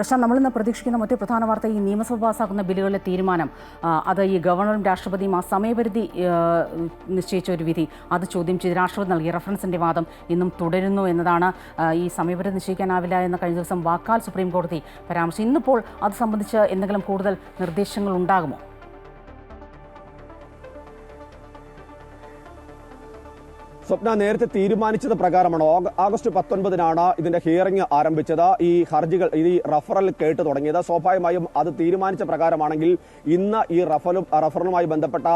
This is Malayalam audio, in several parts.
പ്രശാന്ത് നമ്മളിന്ന് പ്രതീക്ഷിക്കുന്ന മറ്റു പ്രധാന വാർത്ത ഈ നിയമസഭ പാസ്സാക്കുന്ന ബില്ലുകളിലെ തീരുമാനം. അത് ഈ ഗവർണറും രാഷ്ട്രപതിയും ആ സമയപരിധി നിശ്ചയിച്ച ഒരു വിധി. അത് ചോദ്യം ചെയ്ത് രാഷ്ട്രപതി നൽകിയ റഫറൻസിന്റെ വാദം ഇന്നും തുടരുന്നു എന്നതാണ് ഈ സമയപരിധി നിശ്ചയിക്കാനാവില്ല എന്ന കഴിഞ്ഞ ദിവസം വാക്കാൽ സുപ്രീം കോടതി പരാമർശം ഇന്നിപ്പോൾ അത് സംബന്ധിച്ച് എന്തെങ്കിലും കൂടുതൽ നിർദ്ദേശങ്ങൾ ഉണ്ടാകുമോ? സ്വപ്ന നേരത്തെ തീരുമാനിച്ചത് പ്രകാരമാണ്? ആഗസ്റ്റ് പത്തൊൻപതിനാണ് ഇതിന്റെ ഹിയറിംഗ് ആരംഭിച്ചത്. ഈ ഹർജികൾ ഈ റഫറൽ കേട്ട് തുടങ്ങിയത്. സ്വാഭാവികമായും അത് തീരുമാനിച്ച പ്രകാരമാണെങ്കിൽ ഇന്ന് ഈ റഫലും റഫറലുമായി ബന്ധപ്പെട്ട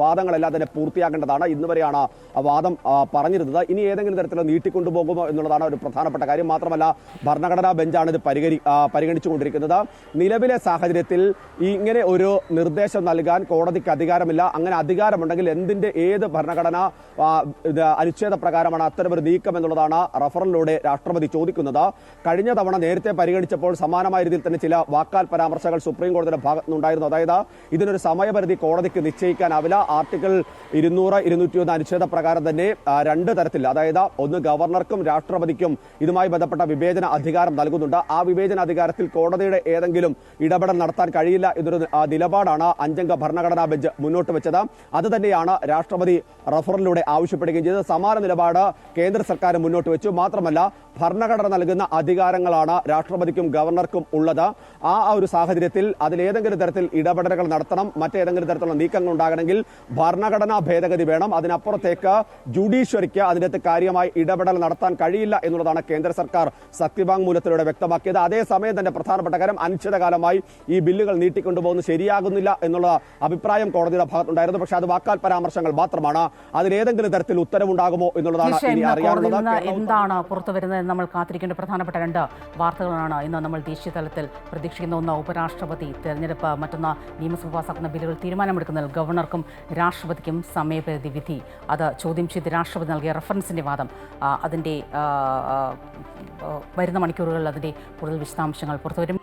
വാദങ്ങളെല്ലാം തന്നെ പൂർത്തിയാക്കേണ്ടതാണ്. ഇന്ന് വരെയാണ് വാദം പറഞ്ഞിരുന്നത്. ഇനി ഏതെങ്കിലും തരത്തിൽ നീട്ടിക്കൊണ്ടുപോകുമോ എന്നുള്ളതാണ് ഒരു പ്രധാനപ്പെട്ട കാര്യം. മാത്രമല്ല ഭരണഘടനാ ബെഞ്ചാണ് ഇത് പരിഗണി പരിഗണിച്ചുകൊണ്ടിരിക്കുന്നത്. നിലവിലെ സാഹചര്യത്തിൽ ഇങ്ങനെ ഒരു നിർദ്ദേശം നൽകാൻ കോടതിക്ക് അധികാരമില്ല. അങ്ങനെ അധികാരമുണ്ടെങ്കിൽ എന്തിന്റെ ഏത് ഭരണഘടന അനുച്ഛേദ പ്രകാരമാണ് അത്തരമൊരു നീക്കം എന്നുള്ളതാണ് റഫറലിലൂടെ രാഷ്ട്രപതി ചോദിക്കുന്നത്. കഴിഞ്ഞ തവണ നേരത്തെ പരിഗണിച്ചപ്പോൾ സമാനമായ രീതിയിൽ തന്നെ ചില വാക്കാൽ പരാമർശങ്ങൾ സുപ്രീം കോടതിയുടെ ഭാഗത്തുനിന്നുണ്ടായിരുന്നു. അതായത് ഇതിനൊരു സമയപരിധി കോടതിക്ക് നിശ്ചയിക്കാനാവില്ല. ആർട്ടിക്കിൾ ഇരുന്നൂറ് ഇരുന്നൂറ്റി ഒന്ന് അനുച്ഛേദ പ്രകാരം തന്നെ രണ്ട് തരത്തിൽ അതായത് ഒന്ന് ഗവർണർക്കും രാഷ്ട്രപതിക്കും ഇതുമായി ബന്ധപ്പെട്ട വിവേചന അധികാരം നൽകുന്നുണ്ട്. ആ വിവേചന അധികാരത്തിൽ കോടതിയുടെ ഏതെങ്കിലും ഇടപെടൽ നടത്താൻ കഴിയില്ല എന്നൊരു നിലപാടാണ് അഞ്ചംഗ ഭരണഘടനാ ബെഞ്ച് മുന്നോട്ട് വെച്ചത്. അത് തന്നെയാണ് രാഷ്ട്രപതി റഫറിലൂടെ ആവശ്യപ്പെടുകയും ചെയ്തത് സമാന നിലപാട് കേന്ദ്ര സർക്കാർ മുന്നോട്ട് വെച്ചു. മാത്രമല്ല ഭരണഘടന നൽകുന്ന അധികാരങ്ങളാണ് രാഷ്ട്രപതിക്കും ഗവർണർക്കും ഉള്ളത്. ആ ഒരു സാഹചര്യത്തിൽ അതിലേതെങ്കിലും തരത്തിൽ ഇടപെടലുകൾ നടത്തണം മറ്റേതെങ്കിലും തരത്തിലുള്ള നീക്കങ്ങൾ ഉണ്ടാകണമെങ്കിൽ ഭരണഘടനാ ഭേദഗതി വേണം. അതിനപ്പുറത്തേക്ക് ജുഡീഷ്യറിക്ക് അതിനകത്ത് കാര്യമായി ഇടപെടൽ നടത്താൻ കഴിയില്ല എന്നുള്ളതാണ് കേന്ദ്ര സർക്കാർ സത്യവാങ്മൂലത്തിലൂടെ വ്യക്തമാക്കിയത്. അതേസമയം തന്നെ പ്രധാനപ്പെട്ട കാര്യം അനിശ്ചിതകാലമായി ഈ ബില്ലുകൾ നീട്ടിക്കൊണ്ടുപോകുന്നത് ശരിയാകുന്നില്ല എന്നുള്ള അഭിപ്രായം കോടതിയുടെ ഭാഗത്തുണ്ടായിരുന്നു. പക്ഷേ അത് വാക്കാൽ പരാമർശങ്ങൾ മാത്രമാണ്. അതിലേതെങ്കിലും തരത്തിൽ ഉത്തരവുണ്ടാകുമോ എന്നുള്ളതാണ് ഇനി അറിയാനുള്ളത്. എന്താണ് പുറത്തു വരുന്നത് നമ്മൾ കാത്തിരിക്കേണ്ട പ്രധാനപ്പെട്ട രണ്ട് വാർത്തകളാണ് ഇന്ന് നമ്മൾ ദേശീയ തലത്തിൽ പ്രതീക്ഷിക്കുന്ന ഒന്ന് ഉപരാഷ്ട്രപതി തെരഞ്ഞെടുപ്പ് മറ്റൊന്ന് നിയമസഭ പാസാക്കുന്ന ബില്ലുകൾ തീരുമാനമെടുക്കുന്നതിൽ ഗവർണർക്കും രാഷ്ട്രപതിക്കും സമയപരിധി വിധി. അത് ചോദ്യം ചെയ്ത് രാഷ്ട്രപതി നൽകിയ റഫറൻസിന്റെ വാദം. അതിന്റെ വരുന്ന മണിക്കൂറുകളിൽ അതിന്റെ കൂടുതൽ വിശദാംശങ്ങൾ പുറത്തുവരും.